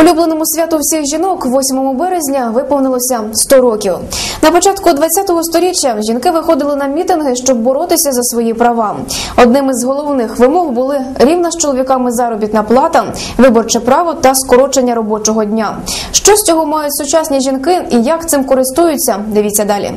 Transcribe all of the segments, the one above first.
Улюбленому святу всіх жінок 8 березня виповнилося 100 років. На початку 20-го сторіччя жінки виходили на мітинги, щоб боротися за свої права. Одним із головних вимог були рівна з чоловіками заробітна плата, виборче право та скорочення робочого дня. Що з цього мають сучасні жінки і як цим користуються? Дивіться далі.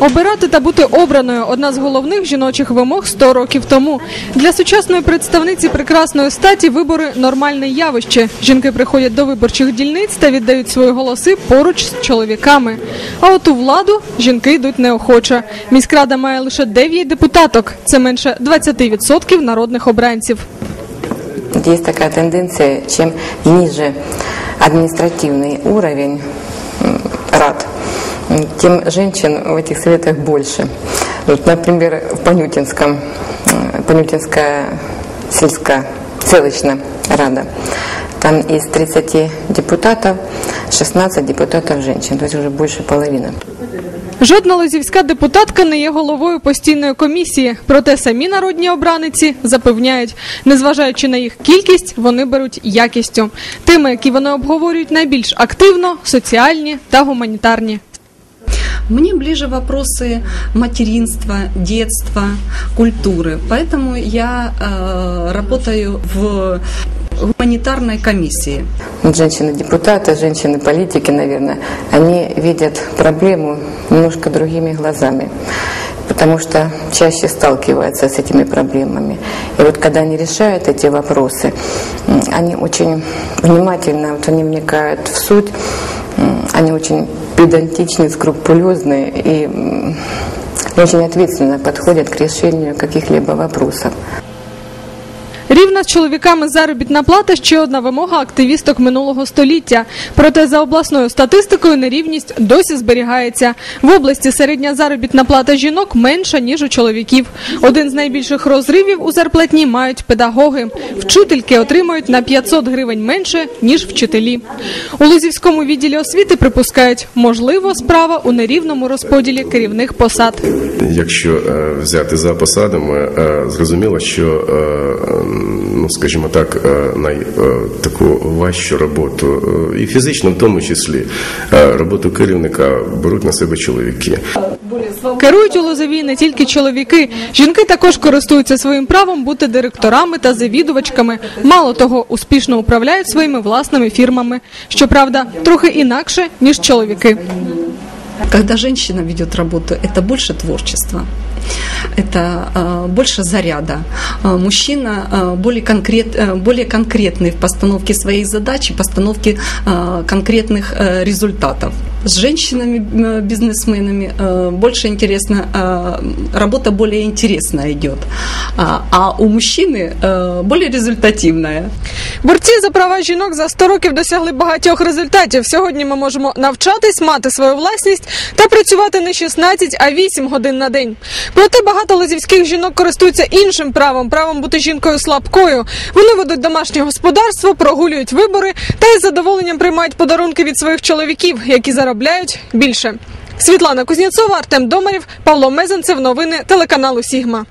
Обирати та бути обраною одна з головних жіночих вимог 100 років тому. Для сучасної представниці прекрасної статі вибори нормальне явище. Жінки приходять до виборчих дільниць та віддають свої голоси поруч з чоловіками. А от у владу жінки йдуть неохоче. Міськрада має лише 9 депутаток. Це менше 20% народних обранців. Есть такая тенденция, чем ниже административный уровень тем женщин в этих советах больше. Вот, например, в Понютинском, м, Понютинская сельская селочная рада. Там из 30 депутатов 16 депутатов женщин, то есть уже больше половины. Жодна лозівська депутатка не є головою постійної комісії. Проте самі народні обраниці запевняють, незважаючи на їх кількість, вони беруть якістю. Теми, які вони обговорюють найбільш активно, соціальні та гуманітарні. Мне ближе вопросы материнства, детства, культуры. Поэтому я э, работаю в гуманитарной комиссии. Вот Женщины-депутаты, женщины-политики, наверное, они видят проблему немножко другими глазами, потому что чаще сталкиваются с этими проблемами. И вот когда они решают эти вопросы, они очень внимательно, вот они вникают в суть, они очень педантичны, скрупулезны и очень ответственно подходят к решению каких-либо вопросов. Рівна з чоловіками заробітна плата ще одна вимога активісток минулого століття. Проте за обласною статистикою нерівність досі зберігається. В області середня заробітна плата жінок менша ніж у чоловіків. Один з найбільших розривів у зарплатні мають педагоги. Вчительки отримують на 500 гривень менше ніж вчителі. У Лузівському відділі освіти припускають, можливо, справа у нерівному розподілі керівних посад. Якщо е, взяти за посадами, е, зрозуміло, що е, ну скажімо так, е, най е, таку важчу роботу, е, і фізично в тому числі роботу керівника беруть на себе чоловіки. Керують у Лозовій не тільки чоловіки. Жінки також користуються своїм правом бути директорами та завідувачками. Мало того, успішно управляють своїми власними фірмами. Щоправда, трохи інакше ніж чоловіки. Когда женщина ведет работу, это больше творчества. Это э, больше заряда. Э, мужчина э, более, конкрет, более конкретный в постановке своей задачи, постановке конкретных результатов. С женщинами-бизнесменами э, больше интересно, э, работа более интересная идет. А, а у мужчины э, более результативная. Борці за права жінок за 100 років досягли багатьох результатів. Сьогодні ми можемо навчатись, мати свою власність та працювати не 16, а 8 годин на день. Проте багато лозівських жінок користуються іншим правом правом бути жінкою слабкою. Вони ведуть домашнє господарство, прогулюють вибори та із задоволенням приймають подарунки від своїх чоловіків, які заробляють більше. Світлана Кузнєцова, Артем Домарів, Павло Мезенцев. Новини телеканалу Сігма.